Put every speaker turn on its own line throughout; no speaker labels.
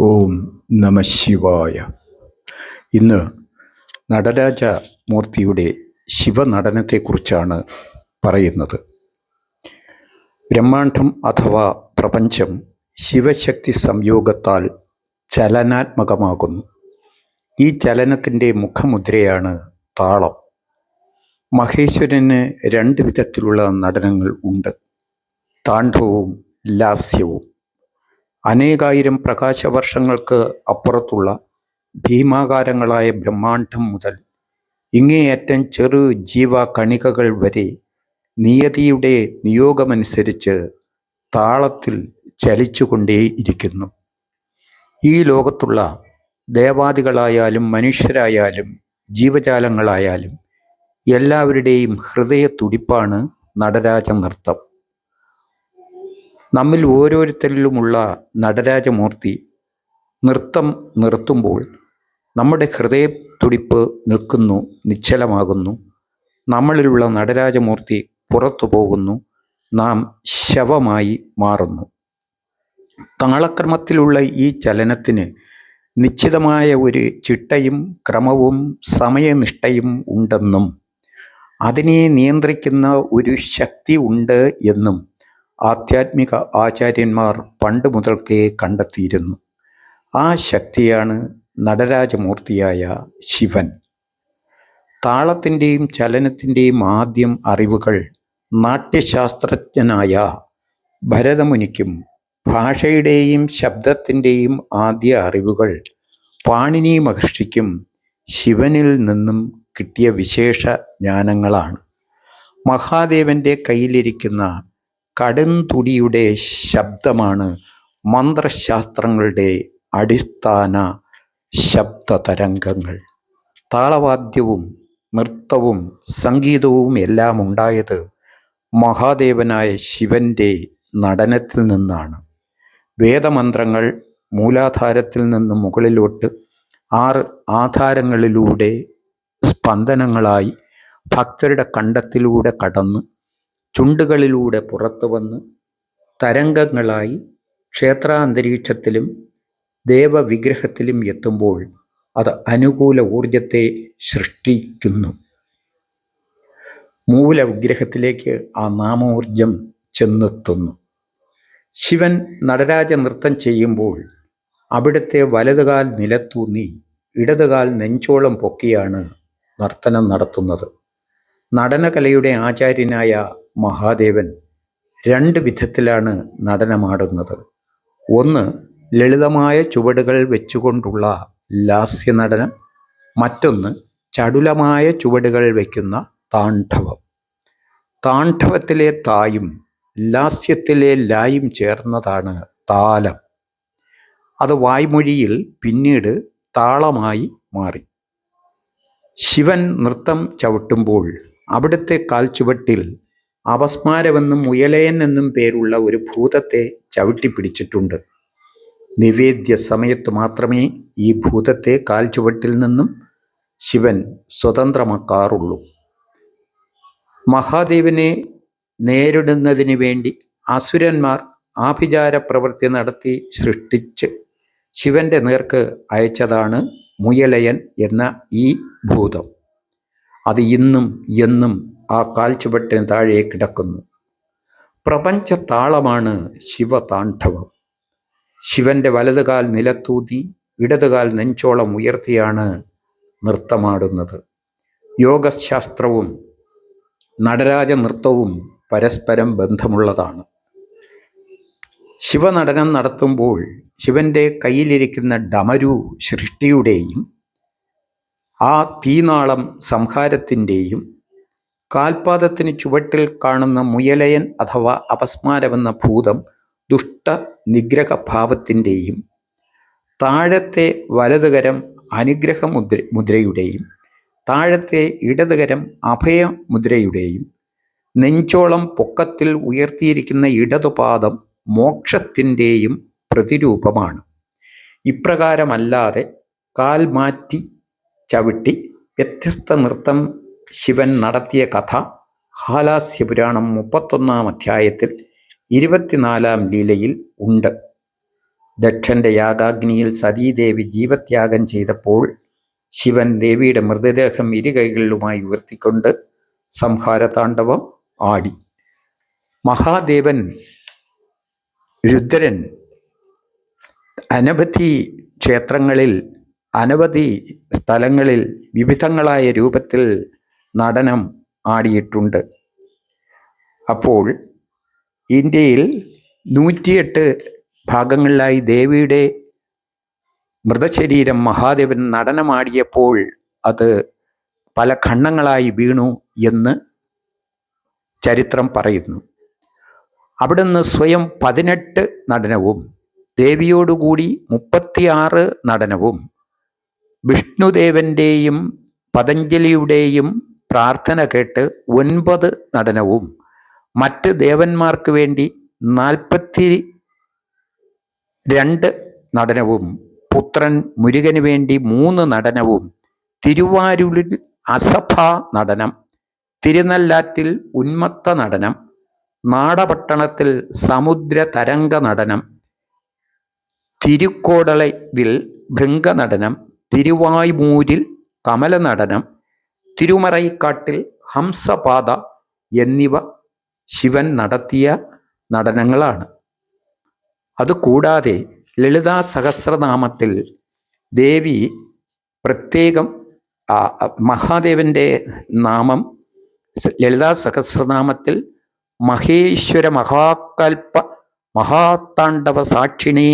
ഓം നമ ശിവായ. ഇന്ന് നടരാജ മൂർത്തിയുടെ ശിവനടനത്തെക്കുറിച്ചാണ് പറയുന്നത്. ബ്രഹ്മാണ്ഡം അഥവാ പ്രപഞ്ചം ശിവശക്തി സംയോഗത്താൽ ചലനാത്മകമാകുന്നു. ഈ ചലനത്തിന്റെ മുഖമുദ്രയാണ് താളം. മഹേശ്വരന് രണ്ട് വിധത്തിലുള്ള നടനങ്ങൾ ഉണ്ട്. താണ്ഡവവും ലാസ്യവും. അനേകായിരം പ്രകാശവർഷങ്ങൾക്ക് അപ്പുറത്തുള്ള ഭീമാകാരങ്ങളായ ബ്രഹ്മാണ്ഡം മുതൽ ഇങ്ങേയറ്റം ചെറു ജീവ കണികകൾ വരെ നിയതിയുടെ നിയോഗമനുസരിച്ച് താളത്തിൽ ചലിച്ചുകൊണ്ടേയിരിക്കുന്നു. ഈ ലോകത്തുള്ള ദേവാദികളായാലും മനുഷ്യരായാലും ജീവജാലങ്ങളായാലും എല്ലാവരുടെയും ഹൃദയ തുടിപ്പാണ് നടരാജ നൃത്തം നമ്മിൽ ഓരോരുത്തരിലുമുള്ള നടരാജമൂർത്തി നൃത്തം നിർത്തുമ്പോൾ നമ്മുടെ ഹൃദയ തുടിപ്പ് നിൽക്കുന്നു നിശ്ചലമാകുന്നു. നമ്മളിലുള്ള നടരാജമൂർത്തി പുറത്തു പോകുന്നു നാം ശവമായി മാറുന്നു. താളക്രമത്തിലുള്ള ഈ ചലനത്തിന് നിശ്ചിതമായ ഒരു ചിട്ടയും ക്രമവും സമയനിഷ്ഠയും ഉണ്ടെന്നും അതിനെ നിയന്ത്രിക്കുന്ന ഒരു ശക്തി ഉണ്ട് എന്നും ആധ്യാത്മിക ആചാര്യന്മാർ പണ്ട് മുതൽക്കേ കണ്ടെത്തിയിരുന്നു. ആ ശക്തിയാണ് നടരാജമൂർത്തിയായ ശിവൻ. താളത്തിന്റെയും ചലനത്തിന്റെയും ആദ്യം അറിവുകൾ നാട്യശാസ്ത്രജ്ഞനായ ഭരതമുനിക്കും ഭാഷയുടെയും ശബ്ദത്തിന്റെയും ആദ്യ അറിവുകൾ പാണിനി മഹർഷിക്കും ശിവനിൽ നിന്നും കിട്ടിയ വിശേഷ ജ്ഞാനങ്ങളാണ്. മഹാദേവന്റെ കയ്യിലിരിക്കുന്ന കടുംതുടിയുടെ ശബ്ദമാണ് മന്ത്രശാസ്ത്രങ്ങളുടെ അടിസ്ഥാന ശബ്ദതരംഗങ്ങൾ. താളവാദ്യവും നൃത്തവും സംഗീതവും എല്ലാം ഉണ്ടായത് മഹാദേവനായ ശിവന്റെ നടനത്തിൽ നിന്നാണ്. വേദമന്ത്രങ്ങൾ മൂലാധാരത്തിൽ നിന്ന് മുകളിലോട്ട് ആറ് ആധാരങ്ങളിലൂടെ സ്പന്ദനങ്ങളായി ഭക്തരുടെ കണ്ടത്തിലൂടെ കടന്ന് ചുണ്ടുകളിലൂടെ പുറത്തു വന്ന് തരംഗങ്ങളായി ക്ഷേത്രാന്തരീക്ഷത്തിലും ദേവവിഗ്രഹത്തിലും എത്തുമ്പോൾ അത് അനുകൂല ഊർജത്തെ സൃഷ്ടിക്കുന്നു. മൂലവിഗ്രഹത്തിലേക്ക് ആ നാമോർജം ചെന്നെത്തുന്നു. ശിവൻ നടരാജ നൃത്തം ചെയ്യുമ്പോൾ അവിടുത്തെ വലതുകാൽ നിലത്തൂന്നി ഇടതുകാൽ നെഞ്ചോളം പൊക്കിയാണ് നർത്തനം നടത്തുന്നത്. നടനകലയുടെ ആചാര്യനായ മഹാദേവൻ രണ്ട് വിധത്തിലാണ് നടനമാടുന്നത്. ഒന്ന് ലളിതമായ ചുവടുകൾ വെച്ചുകൊണ്ടുള്ള ലാസ്യ നടനം. മറ്റൊന്ന് ചടുലമായ ചുവടുകൾ വയ്ക്കുന്ന താണ്ഡവം. താണ്ഡവത്തിലെ തായും ലാസ്യത്തിലെ ലായും ചേർന്നതാണ് താലം. അത് വായ്മൊഴിയിൽ പിന്നീട് താളമായി മാറി. ശിവൻ നൃത്തം ചവിട്ടുമ്പോൾ അവിടുത്തെ കാൽച്ചുവട്ടിൽ അപസ്മാരമെന്നും മുയലയൻ എന്നും പേരുള്ള ഒരു ഭൂതത്തെ ചവിട്ടി പിടിച്ചിട്ടുണ്ട് നിവേദ്യ സമയത്ത് മാത്രമേ ഈ ഭൂതത്തെ കാൽച്ചുവട്ടിൽ നിന്നും ശിവൻ സ്വതന്ത്രമാക്കാറുള്ളൂ. മഹാദേവനെ നേരിടുന്നതിന് വേണ്ടി അസുരന്മാർ ആഭിചാര പ്രവൃത്തി നടത്തി സൃഷ്ടിച്ച് ശിവന്റെ നേർക്ക് അയച്ചതാണ് മുയലയൻ എന്ന ഈ ഭൂതം. അത് ഇന്നും എന്നും ആ കാൽച്ചുവട്ടിന് താഴെ കിടക്കുന്നു. പ്രപഞ്ച താളമാണ് ശിവതാണ്ഡവം. ശിവന്റെ വലതുകാൽ നിലത്തൂതി ഇടതുകാൽ നെഞ്ചോളം ഉയർത്തിയാണ് നൃത്തമാടുന്നത്. യോഗശാസ്ത്രവും നടരാജ നൃത്തവും പരസ്പരം ബന്ധമുള്ളതാണ്. ശിവനടനം നടത്തുമ്പോൾ ശിവന്റെ കയ്യിലിരിക്കുന്ന ഡമരു സൃഷ്ടിയുടെയും ആ തീനാളം സംഹാരത്തിന്റെയും കാൽപാദത്തിന് ചുവട്ടിൽ കാണുന്ന മുയലയൻ അഥവാ അപസ്മാരമെന്ന ഭൂതം ദുഷ്ട നിഗ്രഹഭാവത്തിന്റെയും താഴത്തെ വലതുകരം അനുഗ്രഹ മുദ്ര മുദ്രയുടെയും താഴത്തെ ഇടതുകരം അഭയമുദ്രയുടെയും നെഞ്ചോളം പൊക്കത്തിൽ ഉയർത്തിയിരിക്കുന്ന ഇടതുപാദം മോക്ഷത്തിന്റെയും പ്രതിരൂപമാണ്. ഇപ്രകാരമല്ലാതെ കാൽ മാറ്റി ചവിട്ടി വ്യത്യസ്ത നൃത്തം ശിവൻ നടത്തിയ കഥ ഹാലാസ്യപുരാണം മുപ്പത്തൊന്നാം അധ്യായത്തിൽ ഇരുപത്തിനാലാം ലീലയിൽ ഉണ്ട്. ദക്ഷന്റെ യാഗാഗ്നിയിൽ സതീദേവി ജീവത്യാഗം ചെയ്തപ്പോൾ ശിവൻ ദേവിയുടെ മൃതദേഹം ഇരു കൈകളിലുമായി ഉയർത്തിക്കൊണ്ട് സംഹാരതാണ്ഡവം ആടി. മഹാദേവൻ രുദ്രൻ അനവധി ക്ഷേത്രങ്ങളിൽ അനവധി സ്ഥലങ്ങളിൽ വിവിധങ്ങളായ രൂപത്തിൽ നടനം ആടിയിട്ടുണ്ട്. അപ്പോൾ ഇന്ത്യയിൽ നൂറ്റിയെട്ട് ഭാഗങ്ങളിലായി ദേവിയുടെ മൃതശരീരം മഹാദേവൻ നടനമാടിയപ്പോൾ അത് പല ഖണ്ഡങ്ങളായി വീണു എന്ന് ചരിത്രം പറയുന്നു. അവിടുന്ന് സ്വയം പതിനെട്ട് നടനവും ദേവിയോടുകൂടി മുപ്പത്തിയാറ് നടനവും വിഷ്ണുദേവന്റെയും പതഞ്ജലിയുടെയും പ്രാർത്ഥന കേട്ട് ഒൻപത് നടനവും മറ്റ് ദേവന്മാർക്ക് വേണ്ടി നാൽപ്പത്തി രണ്ട് നടനവും പുത്രൻ മുരുകന് വേണ്ടി മൂന്ന് നടനവും തിരുവാരൂരിൽ അസഭ നടനം തിരുനല്ലാറ്റിൽ ഉന്മത്ത നടനം നാടപട്ടണത്തിൽ സമുദ്ര തരംഗ നടനം തിരുക്കോടളവിൽ ഭൃംഗനടനം തിരുവായ്മൂരിൽ കമലനടനം തിരുമറൈക്കാട്ടിൽ ഹംസപാത എന്നിവ ശിവൻ നടത്തിയ നടനങ്ങളാണ്. അതുകൂടാതെ ലളിതാ സഹസ്രനാമത്തിൽ ദേവി പ്രത്യേകം മഹാദേവന്റെ നാമം ലളിതാ സഹസ്രനാമത്തിൽ മഹേശ്വര മഹാകൽപ്പ മഹാതാണ്ഡവ സാക്ഷിണി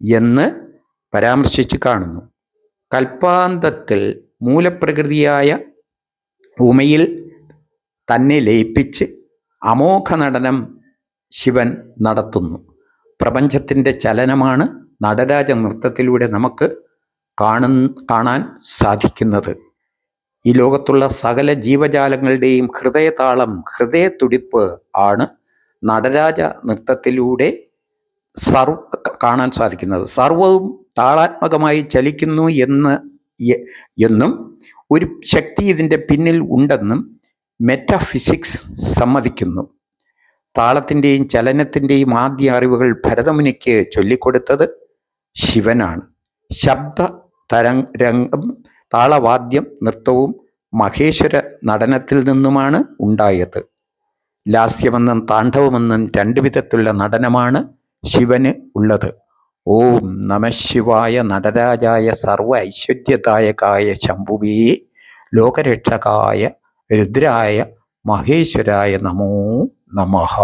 എന്ന് പരാമർശിച്ച് കാണുന്നു. കൽപ്പാന്തത്തിൽ മൂലപ്രകൃതിയായ ഉമയിൽ തന്നെ ലയിപ്പിച്ച് അമോഘ നടനം ശിവൻ നടത്തുന്നു. പ്രപഞ്ചത്തിന്റെ ചലനമാണ് നടരാജ നൃത്തത്തിലൂടെ നമുക്ക് കാണു കാണാൻ സാധിക്കുന്നത്. ഈ ലോകത്തുള്ള സകല ജീവജാലങ്ങളുടെയും ഹൃദയതാളം ഹൃദയത്തുടിപ്പ് ആണ് നടരാജ നൃത്തത്തിലൂടെ സർവ കാണാൻ സാധിക്കുന്നത്. സർവവും താളാത്മകമായി ചലിക്കുന്നു എന്ന് എന്നും ഒരു ശക്തി ഇതിന്റെ പിന്നിൽ ഉണ്ടെന്നും മെറ്റാഫിസിക്സ് സമ്മതിക്കുന്നു. താളത്തിന്റെയും ചലനത്തിന്റെയും ആദ്യ അറിവുകൾ ഭരതമുനിക്ക് ചൊല്ലിക്കൊടുത്തത് ശിവനാണ്. ശബ്ദ തരംഗം രംഗം താളവാദ്യം നൃത്തവും മഹേശ്വര നടനത്തിൽ നിന്നുമാണ് ഉണ്ടായത്. ലാസ്യമെന്നും താണ്ഡവമെന്നും രണ്ടു വിധത്തിലുള്ള നടനമാണ് ശിവന് ഉള്ളത്. ഓം നമശിവായ നടരാജായ സർവ ഐശ്വര്യദായകായ ശംഭുവേ ലോകരക്ഷകായ രുദ്രായ മഹേശ്വരായ നമോ നമഃ.